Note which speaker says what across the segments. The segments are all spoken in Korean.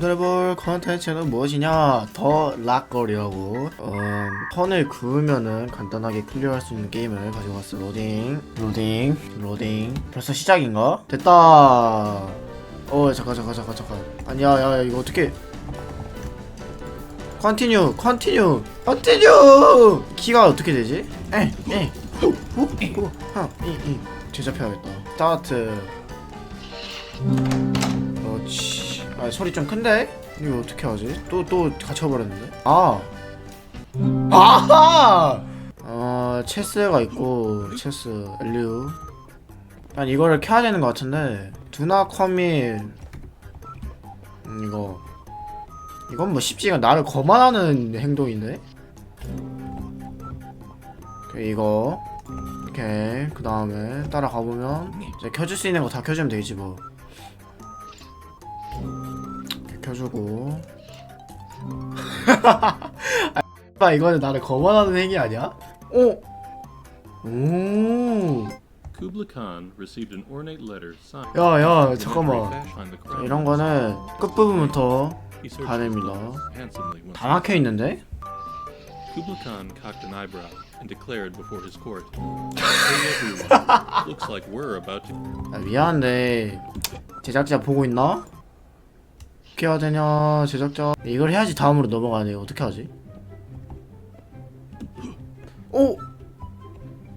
Speaker 1: 오늘 볼 컨텐츠는 무엇이냐? 더 락거리라고 어, 턴을 그으면은 간단하게 클리어할 수 있는 게임을 가지고 왔어. 로딩 로딩 로딩. 벌써 시작인가? 됐다. 어 잠깐 잠깐 잠깐 잠깐. 아니야 야 이거 어떻게 컨티뉴 컨티뉴 컨티뉴 키가 어떻게 되지? 에에. 하이이. 제잡혀야겠다. 스타트 그렇지 아 소리 좀 큰데? 이거 어떻게 하지? 또 또 갇혀버렸는데? 아! 아하! 어 체스가 있고 체스 엘리우. 난 이거를 켜야 되는 것 같은데 두나 커밋 음, 이거. 이건 뭐 쉽지가 나를 거만하는 행동인데? 오케이, 이거. 오케이 그 다음에 따라가 보면 이제 켜줄 수 있는 거 다 켜주면 되지 뭐 켜주고 아 이거는 나를 거만하는 행위 아니야? 오 오.
Speaker 2: Kubla Khan received an ornate letter signed.
Speaker 1: 야, 야,
Speaker 2: in a
Speaker 1: 잠깐만. 자. 이런 거는 끝부분부터
Speaker 2: searched
Speaker 1: 다 막혀 있는데?
Speaker 2: Kubla Khan cocked an eyebrow and declared before his court, "Hey everyone, looks like we're about to."
Speaker 1: 아, 미안한데 제작자 보고 있나? 어떻게 해야 되냐 제작자. 이걸 해야지 다음으로 넘어가네. 어떻게 하지? 오!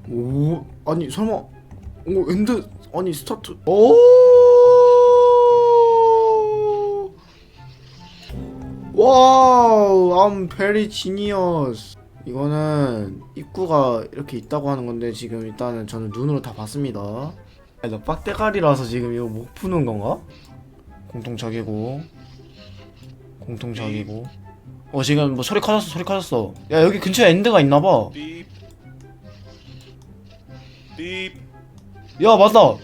Speaker 1: 오 아니 설마. 오 엔드 아니 스타트. 오! 와우 I'm very genius. 이거는 입구가 이렇게 있다고 하는 건데 지금 일단은 저는 눈으로 다 봤습니다. 나 빡대가리라서 지금 이거 못 푸는 건가? 공통적이고 공통적이고. 어 지금 뭐 소리 커졌어 소리 커졌어. 야 여기 근처에 엔드가 있나봐. 야 맞다.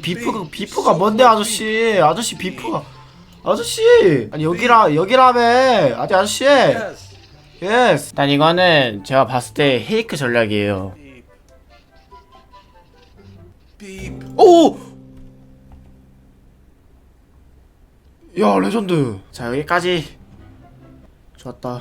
Speaker 1: 비프가 비프가 뭔데 아저씨? 아저씨 비프가. 아저씨! 아니 여기라 여기라며. 아니 아저씨 예스 난 이거는 제가 봤을 때 헤이크 전략이에요. 오! 야 레전드 자 여기까지 좋았다